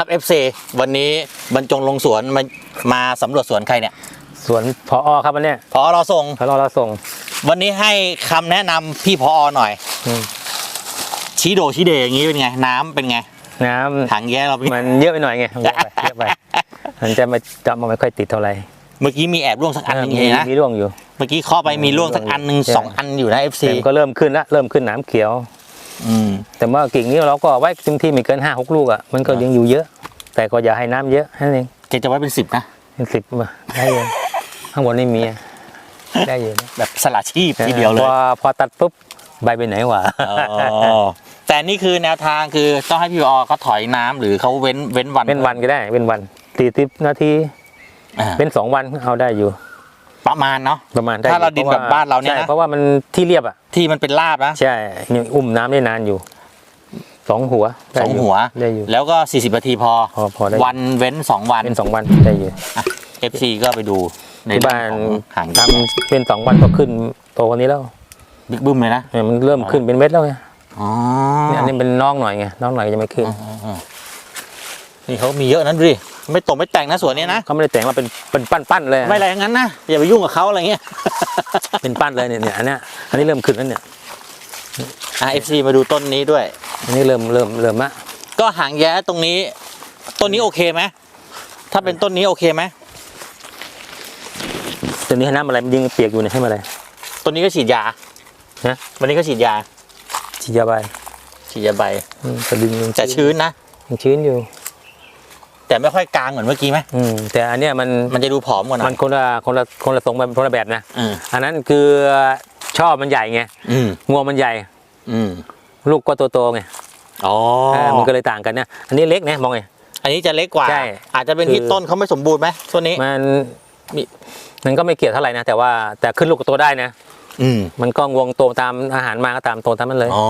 ครับ FC วันนี้บรรจงลงสวนมามาสำรวจสวนใครเนี่ยสวนพออครับวันเนี้ยพอเราส่งพอเราส่งวันนี้ให้คำแนะนำพี่พอหน่อย อืมชี้โดชี้เดอย่างนี้เป็นไง น้ำเป็นไงน้ำถังแย่เราเป็นไง มันเยอะไปหน่อยไงเยอะไปเยอะไปมันจะไม่จะมันไม่ค่อยติดเท่าไหร่เมื่อกี้มีแอบร่วงสักอันหนึงมีเองนะมีร่วงอยู่ เมื่อกี้เคาะไปมีร่วงสักอันหนึ่งใช่ สองอันอยู่นะ FC แต่มันก็เริ่มขึ้นละเริ่มขึ้นหน้ำเขียว อืมแต่ว่ากิ่งนี้เราก็ไว้เต็มที่ไม่เกินห้าหกลูกอะมันก็ยังอยู่เยอะ แต่ก็อย่าให้น้ำเยอะแค่นั้นเองแกจะไว้เป็นสิบนะเป็นสิบมาได้เลยข้างบนนี่มีอะได้อยู่นะแบบสละชีพทีเดียวเลพยอพอตัดปุ๊บใบไปไหนวะอ๋อแต่นี่คือแนวทางคือต้องให้พี่พอเขาถอยน้ำหรือเขาเว้นเว้นวันเป็นวันก็ได้เป็นวันตีสิบนาทีอ่าเป็นสองวันเอาได้อยู่ ประมาณเนาะประมาณได้ถ้าเราดินพะว่แบบบ้านเราเนี่ยนะใช่เพราะว่ามันที่เรียบอะที่มันเป็นลาบนะใช่ยังอุ้มน้ำได้นานอยู่สองหัวได้สองยู่หัวได้อยู่แล้วก็ 40นาทีพอพอพอได้วันเว้น 2 วันเป็นสองวันได้อยู่อะ FC ก็ไปดูในที่เรื่บ้าองนของหางทำเป็นสองวันก็ขึ้นโตกวันนี้แล้วบิ๊กบึ้มเลยนะเนี่ยมันเริ่มขึ้นเป็นเม็ดแล้วไงอ๋อเนี่ยอันนี้เป็นน้องหน่อยไงน้องหน่อยยังไม่ขึ้น นี่เขามีเยอะนั้นดูดิไม่ตกไม่แต่งนะสวนเนี้ยนะเขาไม่ได้แต่งมาเป็นเป็นปั้นๆเลยไม่อะไรอย่างนั้นนะอย่าไปยุ่งกับเขาอะไรเงี้ยเป็นปั้นเลยเนี่ยเนี่ยอันเนี้ยอันนี้เริ่มขึ้นแล้วเนี่ยอะ FC มาดูต้นนี้ด้วย อันนี้เริ่มเริ่มเริ่มละก็หางแย้ตรงนี้ ต้นนี้โอเคไหมถ้าเป็นต้นนี้โอเคไหมตัวนี้ให้น้ำอะไรมันยิงเปียกอยู่เนี่ยให้มาอะไรต้นนี้ก็ฉีดยาฮะวันนี้ก็ฉีดยาฉีดยาใบฉีดยาใบอืมแต่ดินยังแต่ชื้นนะยังชื้นอยู่ แต่ไม่ค่อยกลางเหมือนเมื่อกี้ไหมอืมแต่อันเนี้ยมันมันจะดูผอมกว่าหน่มัอนย คนละคนละคนละทรงแบบคนละแบบนะอืม อันนั้นคือชอบมันใหญ่ไงอืมงวงมันใหญ่ อืมลูกก็โตๆไงอ๋อเออมันก็เลยต่างกันนะอันนี้เล็กนะมองไง อันนี้จะเล็กกว่า ใช่อาจจะเป็นคือที่ต้นเขาไม่สมบูรณ์ไหมต้นนี้ มันมีมันก็ไม่เกี่ยวเท่าไหร่นะแต่ว่าแต่ขึ้นลูกกับโตได้นะ อืมมันก็งวงโตตามอาหารมาก็ตามโตตามมันเลยอ๋อ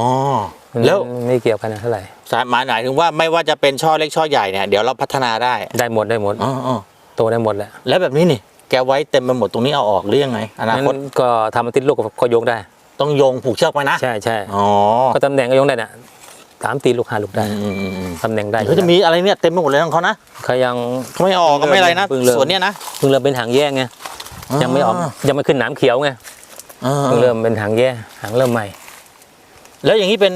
มันแล้วไม่เกี่ยวกันนะเท่าไหร่สายหมายหมายถึงว่าไม่ว่าจะเป็นช่อเล็กช่อใหญ่เนี่ยเดี๋ยวเราพัฒนาได้ได้หมดได้หมดอ๋ออ๋อโตได้หมดแหละแล้วแบบนี้นี่แกไว้เต็มไปหมดตรงนี้เอาออกหรือยังไงอนานั้นคตก็ทำมันติดลูกก็ก็ยกได้ ต้องโยงผูกเชือกไว้นะใช่ใช่อ๋อก็ตำแหน่งก็ยกได้นะสามตีลูกห้าลูกได้อืมอืมอืมตำแหน่งได้เดี๋ยวเขาจะมีอะไรเนี่ยเต็มไปหมดเลยของเขานะเขายังเขาไม่ออกก็ไม่อะไรนะเพิ่งเริ่มส่วนเนี้ยนะเพิ่งเริ่มเป็นหางแย่ไงยังไม่ออกยังไม่ขึ้นหนามเขียวไงอ่า เพิ่งเริ่มเป็นหางแย่หางเริ่มใหม่ แล้วอย่างนี้เป็น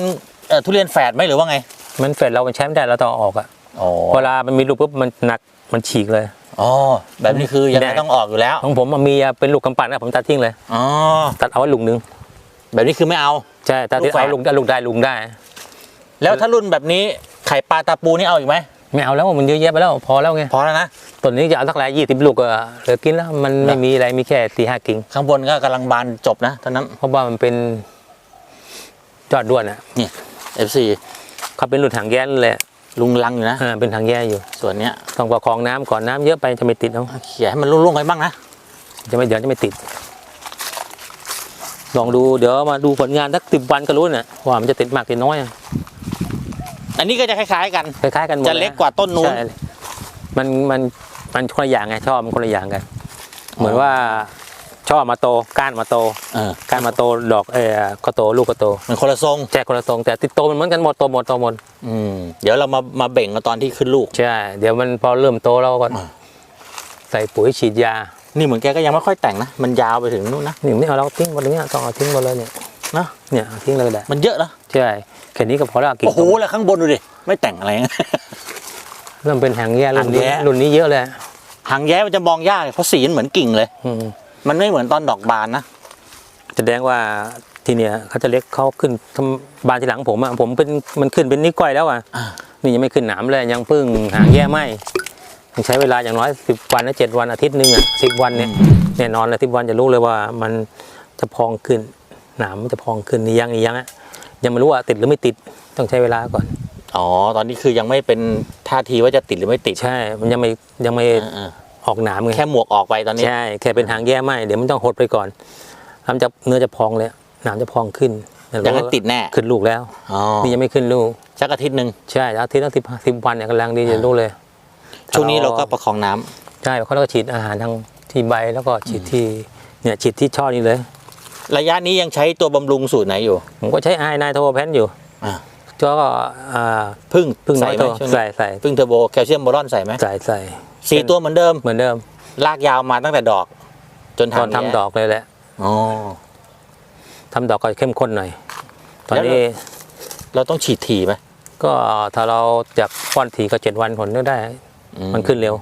เอ่อทุเรียนแฝดไหมหรือว่าไง มันเฟดเรามันใช้ไม่ได้เราต้องเอาออกอะอ๋อเวลามันมีลูกปุ๊บมันหนักมันฉีกเลยอ๋อแบบนี้คือยังไงได้ต้องออกอยู่แล้ว ของผมมันมีเป็นลูกกำปั้นนะผมตัดทิ้งเลยอ๋อตัดเอาไว้ลูกหนึง แบบนี้คือไม่เอาใช่ตัดทิ้งลูกแฝดเอาลูกได้ลูกได้ลูกได้ แล้วถ้ารุ่นแบบนี้ไข่ปลาตาปูนี่เอาอีกไหม ไม่เอาแล้วมันเยอะแยะไปแล้วพอแล้วไงพอแล้วนะต้นนี้จะเอาสักไรยี่สิบลูกก็เหลือกินแล้วมันไม่มีอะไรมีแค่สี่ห้ากิ่งข้างบนก็กำลังบานจบนะเท่านั้นเพราะว่ามันเป็นจอดด้วนอะ FC เขาเป็นหลุดหางแย่นเลยลุงลังอยู่นะอ่าเป็นทางแย่อยู่ส่วนเนี้ยต้องประคองน้ำก่อนน้ำเยอะไปจะไม่ติดเอาเขี่ยให้มันรุ่งๆไปบ้างนะจะไม่เดี๋ยวจะไม่ติดลองดูเดี๋ยวมาดูผลงานสักสิบวันก็รู้น่ะว่ามันจะติดมากติดน้อย อะอันนี้ก็จะคล้ายๆกันคล้ายๆกันหมดจะเล็กกว่าต้นนู้นใช่มันมันมันคนละอย่างไงชอบมันคนละอย่างกัน เหมือนว่าชอบมาโตก้านมาโตเออก้านมาโตดอกเออก็โตลูกก็โตมันคนละทรงแจกคนละทรงแต่ติดโตมันเหมือนกันหมดโตหมดโตหมดอืมเดี๋ยวเรามามาเบ่งกันตอนที่ขึ้นลูก ใช่เดี๋ยวมันพอเริ่มโตเราก็อ่า ใส่ปุ๋ยฉีดยานี่เหมือนแกก็ยังไม่ค่อยแต่งนะ มันยาวไปถึงนู่นนะนี่ไม่เอาเราทิ้งหมดเลยเนี่ยต้องเอาทิ้งหมดเลยเนี่ย เนอะเนี่ยเอาทิ้งเลยแหละมันเยอะนะใช่แค่นี้ก็พอแล้วกิ่งโอ้โหแล้วข้างบนดูดิไม่แต่งอะไรนะเริ่มเป็นหางแย่รุ่นนี้หางแย่รุ่นนี้เยอะเลยหางแย้มันจะมองยากเพราะสีมันเหมือนกิ่งเลยอืมมันไม่เหมือนตอนดอกบานนะแสดงว่าทีเนี้ยเขาจะเล็กเขาขึ้นทำบานทีหลังผมอะผมเป็นมันขึ้นเป็นนิ้วก้อยแล้วอะอ่านี่ยังไม่ขึ้นหนามเลยยังเพิ่งหางแย่ไหมยังใช้เวลาอย่างน้อยสิบวันนะเจ็ดวันอาทิตย์หนึ่งอะสิบวันเนี่ยแน่นอนเลยสิบวันจะรู้เลยว่ามันจะพองขึ้น หนามมันจะพองขึ้นนี่ยังนี่ยังอะยังไม่รู้ว่าติดหรือไม่ติดต้องใช้เวลาก่อน อ๋อ ตอนนี้คือยังไม่เป็นท่าทีว่าจะติดหรือไม่ติดใช่ มันยังไม่ยังไม่เออออกหนามไงๆแค่หมวกออกไปตอนนี้ ใช่แค่เป็นหางแย่ไหมเดี๋ยวมันต้องหดไปก่อนน้ำจะเนื้อจะพองเลยหนามจะพองขึ้นยังไม่ติดแน่ขึ้นลูกแล้ว อ๋อนี่ยังไม่ขึ้นลูก สักอาทิตย์หนึ่งใช่อาทิตย์ละสิบสิบวันเนี่ยกำลังดีจะรู้เลยช่วงนี้เราก็ประคองน้ำ ใช่เขาก็ฉีดอาหารทางที่ใบแล้วก็ฉีดที่เนี่ยฉีดที่ช่อนี้เลย ระยะนี้ยังใช้ตัวบำรุงสูตรไหนอยู่ ผมก็ใช้ไอ้นายโทรแพนอยู่อ่าก็อ่าพึ่งพึ่งน้ใส่อยไหมตัวช่วงใส่นี้ใส่พึ่งเทอร์โบแคลเซียมโบรอนใส่ไหมใส่ใส่สี่ตัวเหมือนเดิมเหมือนเดิมลากยาวมาตั้งแต่ดอก จนตอนทำทำดอกเลยแหละอ๋อ ทำดอกก็เข้มข้นหน่อย ตอนแล้ว นี้เราต้องฉีดถี่ไหมก็ถ้าเราจากป้อนทีก็เจ็ดวันผลก็ได้ อืมันขึ้นเร็ว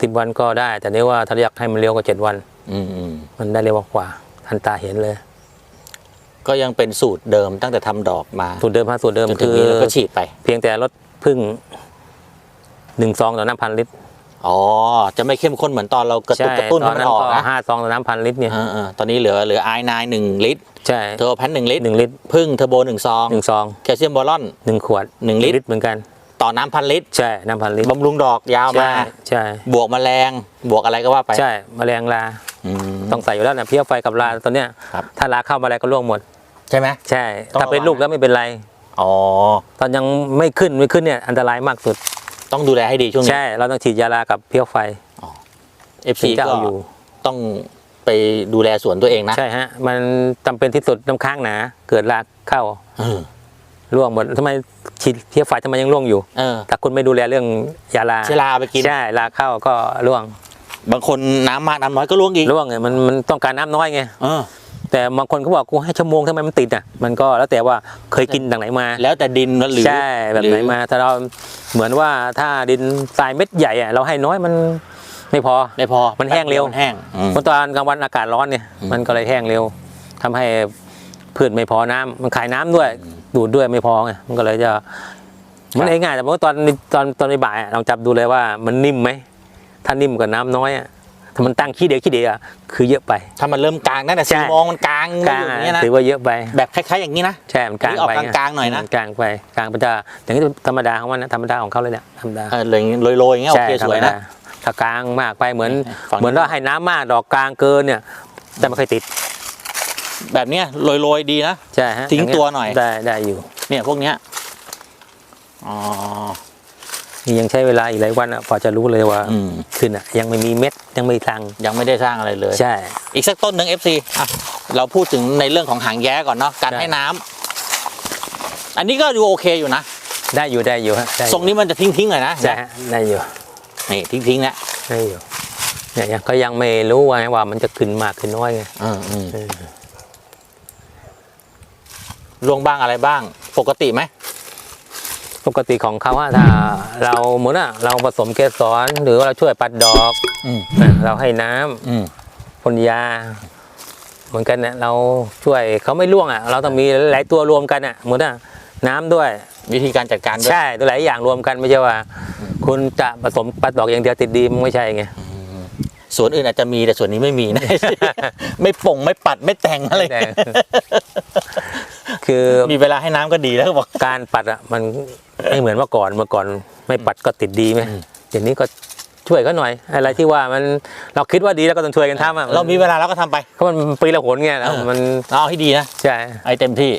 สิบวันก็ได้ แต่นี่ว่าถ้าอยากให้มันเร็วก็เจ็ดวัน อืมอืมมันได้เร็วกว่า ทันตาเห็นเลย ก็ยังเป็นสูตรเดิมตั้งแต่ทำดอกมา สูตรเดิมฮะสูตรเดิมจนถึคืงอนี้เราก็ฉีดไป เพียงแต่ลดพึ่งหนึ่งซองต่อน้ำพันลิตรอ๋อ จะไม่เข้มข้นเหมือนตอนเรากระตุ้นใช่กระตุ้นตให้อนมันนั้นออกก็นะห้าซองต่อน้ำพันลิตรเนี่ยเออเออตอนนี้เหลือเหลือไอนายหนึ่งลิตรใช่เทอร์โบแพนหนึ่งลิตรหนึ่งลิตรพึ่งเทอร์โบหนึ่งซองหนึ่งซองแคลเซียมโบรอน หนึ่งขวดหนึ่งลิตร เหมือนกัน ต่อน้ำพันลิตรใช่น้ำพันลิตรบำรุงดอกยาวมาใช่ใช่ บวกแมลงบวกอะไรก็ว่าไปใช่แมลงลาอืม ต้องใส่อยู่แล้วนะเพี้ยไฟกับลาตัวเนี้ยครับถ้าลาเข้ามาอะไรก็ร่วงหมด ใช่ไหม ใช่ ต้องถ้าเป็นระวัง ลูกแล้วไม่เป็นไร อ๋อ ตอนยังไม่ขึ้นไม่ขึ้นเนี่ยอันตรายมากสุด ต้องดูแลให้ดีช่วงนี้ ใช่ เราต้องฉีดยาลากับเพี้ยไฟ FC ถึงจะก็เอาอยู่ ต้องไปดูแลสวนตัวเองนะใช่ฮะ มันจำเป็นที่สุดน้ำค้างหนา เกิดรากเข้าเออร่วงหมดทำไมฉีดเพี้ยไฟทำไมยังร่วงอยู่ เออ ถ้าคุณไม่ดูแลเรื่องยาลาเชื้อราไปกิน ใช่รากเข้าก็ร่วง บางคนน้ำมากน้ำน้อยก็ล่วงอีกร่วงไงมันมันต้องการน้ำน้อยไงเออ แต่บางคนเขาบอกกูให้ชั่วโมงทำไมมันติดอะมันก็แล้วแต่ว่าเคยกินดังไหนมาแล้วแต่ดินหรือใช่แบบไหนมา ถ้าเราเหมือนว่าถ้าดินทรายเม็ดใหญ่อะเราให้น้อยมันไม่พอไม่พอมันแห้งเร็วมันแห้งอืมเมื่อตอนกลางวันอากาศร้อนเนี่ยอืมมันก็เลยแห้งเร็วทำให้พืชไม่พอน้ำมันขายน้ำด้วยดูดด้วยไม่พอไงมันก็เลยจะมันง่ายๆแต่เมื่อตอนตอนตอนบ่ายๆอะลองจับดูเลยว่ามันนิ่มไหม ถ้านิ่มกว่าน้ำน้อยอะถ้ามันตั้งขี้เดียวขี้เดียวอะคือเยอะไป ถ้ามันเริ่มกลางตั้งแต่ใช่สี่โมงมันกลางกลางอยู่อะอย่างเงี้ยนะถือว่าเยอะไปแบบคล้ายๆอย่างนี้นะใช่มันกลางอันนี้ออกไปกลางๆหน่อยนะมกลางไปกลางไปจะอย่างนี้ธรรมดาของมันนะธรรมดาของเขาเลยเนี่ยธรรมดาเออเลยโรยๆอย่างเงี้ยโอเคสวยนะถ้ากลางมากไปเหมือนฝั่งนี้เหมือนว่าให้น้ำมากดอกกลางเกินเนี่ย แต่ไม่ค่อยติด แบบเนี้ยโรยๆดีนะใช่ฮะทิ้งางเงี้ตัวหน่อยได้ได้อยู่ เนี่ยพวกเนี้ยอ๋อ นี่ยังใช้เวลาอีกหลายวันอะพอจะรู้เลยว่าอืม ขึ้นอะยังไม่มีเม็ดยังไม่ตังยังไม่ได้สร้างอะไรเลย ใช่ อีกสักต้นหนึ่ง FC อะเราพูดถึงในเรื่องของหางแย้ก่อนเนาะการได้ให้น้ำอันนี้ก็ดูโอเคอยู่นะได้อยู่ได้อยู่ฮะได้อยู่ทรงนี้มันจะทิ้งๆหน่อยนะใช่ฮะได้อยู่นี่ทิ้งๆนะได้อยู่เนี่ยยังก็ยังไม่รู้ว่าว่ามันจะขึ้นมากขึ้นน้อยไงอืมอืมเออ ลวงบ้างอะไรบ้าง ปกติไหม ปกติของเขาอะถ้าเราเหมือนอะเราผสมเกสรหรือว่าเราช่วยปัดดอกอืมนะเราให้น้ำอืมพ่นยา เหมือนกันเนี่ยเราช่วยเขาไม่ร่วงอะเราต้องมีหลายตัวรวมกันอะเหมือนอะน้ำด้วย วิธีการจัดการด้วยใช่ตัวหลายอย่างรวมกันไม่ใช่ว่า คุณจะผสมปัดดอกอย่างเดียวติดดีมันไม่ใช่ไง สวนอื่นอาจจะมีแต่สวนนี้ไม่มีนะ ไม่ป่งไม่ปัดไม่แต่งอะไร แต่ คือมีเวลาให้น้ำก็ดีแล้วก็บอกการปัดอะมันไม่เหมือนเมื่อก่อนเมื่อก่อนไม่ปัดก็ติดดีไหมอืมเดี๋ยวนี้ก็ช่วยก็หน่อย อะไรที่ว่ามันเราคิดว่าดีแล้วก็ต้องช่วยกันทำอะเรามีเวลาเราก็ทำไปเพราะมันปีละหนไงแล้วเออมันเอาให้ดีนะใช่ไอ้เต็มที่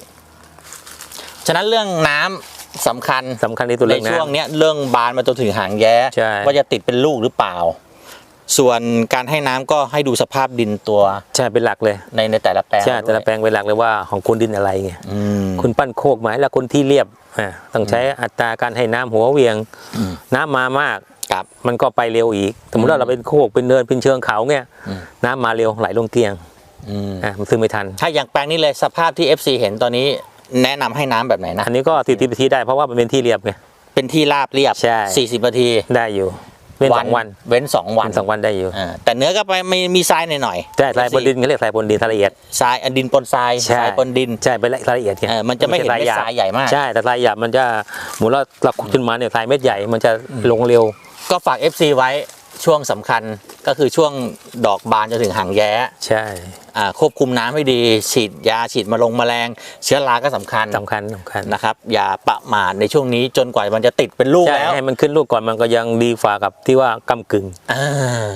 ฉะนั้นเรื่องน้ำสำคัญสำคัญที่สุดในเรื่องช่วงน้ำเนี้ยเรื่องบานมาจนถึงหางแย้ใช่ว่าจะติดเป็นลูกหรือเปล่า ส่วนการให้น้ำก็ให้ดูสภาพดินตัวใช่เป็นหลักเลย ในในแต่ละแปลงใช่แต่ละแปลงเป็นหลักเลยว่าของคุณดินอะไรไงอืมคุณปั้นโคกไหมแล้วคุณที่เรียบอ่าต้องใช้อัตราการให้น้ำหัวเวียงอืมน้ำมามากกับมันก็ไปเร็วอีก สมมติว่าเราเป็นโคกเป็นเนินเป็นเชิงเขาเนี่ยอืมน้ำมาเร็วไหลลงเตียงอืมอะมันซึมไม่ทันถ้าอย่างแปลงนี้เลยสภาพที่ FC เห็นตอนนี้แนะนำให้น้ำแบบไหนนะอันนี้ก็ติดทีได้เพราะว่ามันเป็นที่เรียบไงเป็นที่ราบเรียบใช่40นาทีได้อยู่ เป็นสองวันเว้นสองวันเป็นสองวันได้อยู่อ่าแต่เนื้อก็ไปมีมีทรายหน่อยๆใช่ทรายบนดินเขาเรียกทรายบนดินทรายละเอียดทรายอะดินปนทรายใช่ทรายปนดินใช่เป็นทรายละเอียดไงเออมันจะไม่เห็นใช่เม็ดทรายใหญ่มากใช่แต่ทรายหยาบมันจะหมุนเราเราขุดขึ้นมาเนี่ยทรายเม็ดใหญ่มันจะลงเร็ว ก็ฝาก FC ไว้ช่วงสำคัญ ก็คือช่วงดอกบานจนถึงหางแย้ใช่อ่าควบคุมน้ำให้ดี ฉีดยาฉีดมาลงแมลง เชื้อราก็สำคัญสำคัญสำคัญนะครับ อย่าประมาทในช่วงนี้จนกว่ามันจะติดเป็นลูกใช่แล้วให้มันขึ้นลูกก่อนมันก็ยังดีกว่ากับที่ว่ากำกึ่งอ่า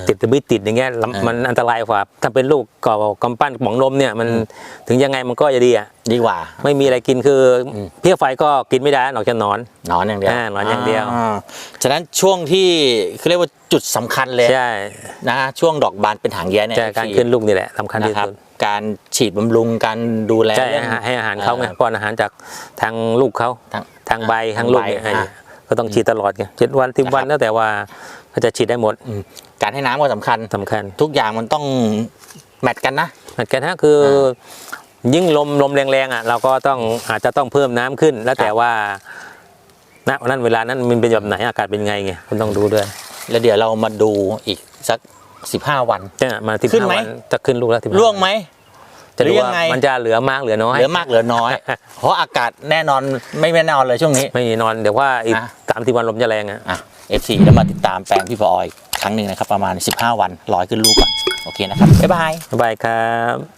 ติดแต่ไม่ติดอย่างเงี้ยลำอ่ามัมันอันตรายกว่าถ้าเป็นลูกก่อกำปั้นป๋องนมเนี่ยมันถึงยังไงมันก็จะดีอะดีกว่า ไม่มีอะไรกินคืออมเพี้ยไฟก็กินไม่ได้นอกจากหนอน หนอนอย่างเดียวอ่าหนอนอย่างเดียว ฉะนั้นช่วงที่เขาเรียกว่าจุดสำคัญเลย ใช่นะช่วงดอกบานเป็นหางแย้เนี่ยใช่การ FC ขึ้นลูกนี่แหละสำคัญที่นะครับสุดการฉีดบำรุงการดูแลใช่เรื่องให้อาหารเขาไงเอ่อป้อนอาหารจากทางลูกเขาทางทางใบอ่าทางลูกเนี่ยทางใบให้อ่าก็ต้องฉีดตลอดไงเจ็ดวันสิบวันนะครับแล้วแต่ว่าเขาจะฉีดได้หมดอืมการให้น้ำก็สำคัญสำคัญ ทุกอย่างมันต้องแมทกันนะเหมือนกันฮะคืออยิ่งลมลมแรงๆอะ เราก็ต้องอาจจะต้องเพิ่มน้ำขึ้น แล้วแต่ว่าณวันนั้นเวลานั้นมันเป็นแบบไหนอากาศเป็นไงไงคุณต้องดูด้วย แล้วเดี๋ยวเรามาดูอีกสักสิบห้าวัน เนี่ยมาที่ขึ้นไหมวันจะขึ้นลูกแล้วที่ร่วงไหม จะดูหรือยัว่างไง มันจะเหลือมากเหลือน้อยเหลือมากเหลือน้อย เพราะอากาศแน่นอนไม่แน่นอนเลยช่วงนี้ ไม่นอนเดี๋ยวว่าอีกอะ สามสิบวันลมจะแรงอะ อะ F4 แล้วมาติดตามแปลงพี่ปออยครั้งหนึ่งนะครับ ประมาณ 15 วันร้อยขึ้นลูกก่อน โอเคนะครับ บ๊ายบาย บ๊ายบายครับ